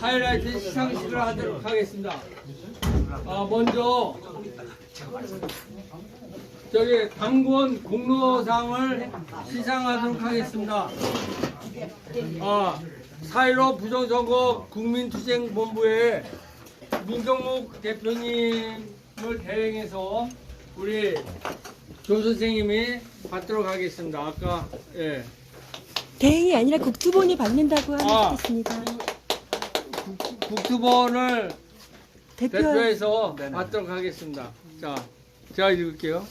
하이라이트 시상식을 하도록 하겠습니다. 아, 먼저 저기 당군 공로상을 시상하도록 하겠습니다. 아, 4.15 부정선거 국민투쟁본부의 민경목 대표님을 대행해서 우리 조 선생님이 받도록 하겠습니다. 아까 예. 대행이 아니라 국두본이 받는다고 아. 것 있습니다. 국- 국수본을 대표 대표해서 받도록 하겠습니다. 자, 제가 읽을게요.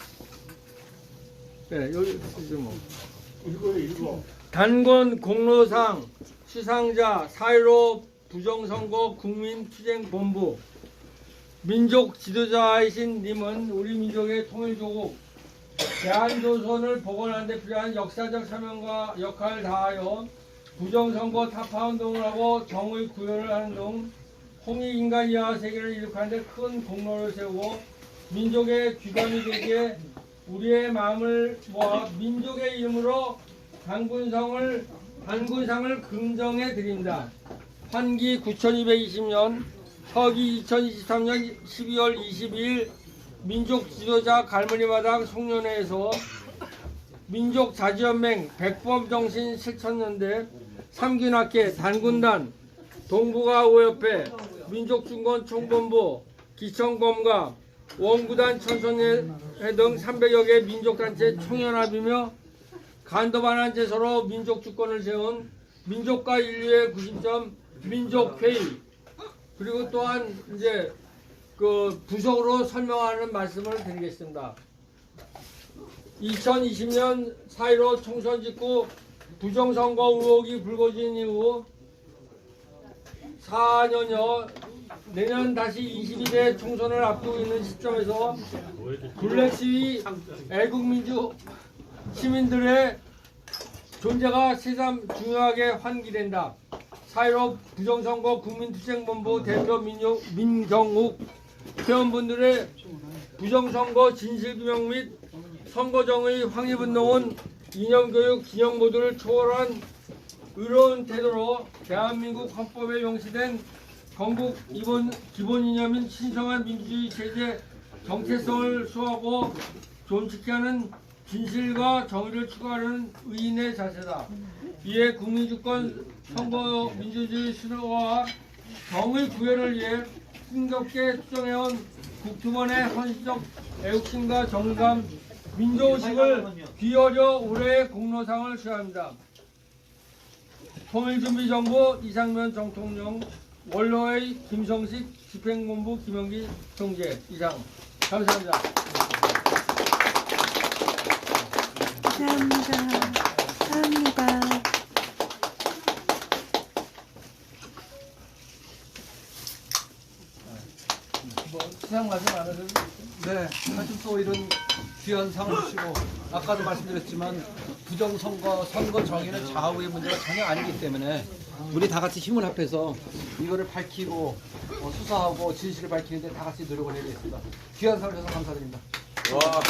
네, 여기 쓰죠 뭐. 단권 공로상 수상자 4.15 부정선거 국민투쟁본부 민족 지도자이신 님은 우리 민족의 통일조국 대한조선을 복원하는 데 필요한 역사적 사명과 역할을 다하여 부정선거 타파운동을 하고 정의 구현을 하는 등 홍익 인간 이하 세계를 이룩하는 데 큰 공로를 세우고 민족의 귀감이 되기에 우리의 마음을 모아 민족의 이름으로 단군성을 단군상을 긍정해 드립니다. 환기 9220년, 서기 2023년 12월 22일 민족 지도자 갈무리마당 송년회에서 민족 자주연맹 백범정신 실천연대 삼균학회 단군단 동북아 오협회 민족중건 총본부 기청검가 원구단 천선회 등 300여 개 민족단체 총연합이며 간도반한 제서로 민족주권을 세운 민족과 인류의 구심점 민족회의 그리고 또한 이제 그 부속으로 설명하는 말씀을 드리겠습니다. 2020년 4.15 총선 직후 부정선거 의혹이 불거진 이후 4년여 내년 다시 22대 총선을 앞두고 있는 시점에서 블랙 시위 애국민주 시민들의 존재가 새삼 중요하게 환기된다. 4.15 부정선거 국민투쟁본부 대표 민용, 민경욱 회원분들의 부정선거 진실규명 및 선거정의 확립운동은 이념교육 진영 모두를 초월한 의로운 태도로 대한민국 헌법에 명시된 건국 기본, 기본 이념인 신성한 민주주의 체제 정체성을 수호하고 존치케 하는 진실과 정의를 추구하는 의인의 자세다. 이에 국민주권 선거 민주주의 수호와 정의 구현을 위해 힘겹게 투쟁해온 국투원의 헌신적 애국심과 정의감, 민족의식을 귀어려 올해의 공로상을 수여합니다. 통일준비정부 이상면 정통령 원로의 김성식 집행본부 김영기 총재 이상 감사합니다. 감사합니다. 감사합니다. 뭐 수상 안 하셔도 네, 사실 또 이런 귀한 상을 주시고 아까도 말씀드렸지만 부정선거 선거 정의는 좌우의 문제가 전혀 아니기 때문에 우리 다 같이 힘을 합해서 이거를 밝히고 어, 수사하고 진실을 밝히는데 다 같이 노력을 해야겠습니다. 귀한 상을 주셔서 감사드립니다. 와.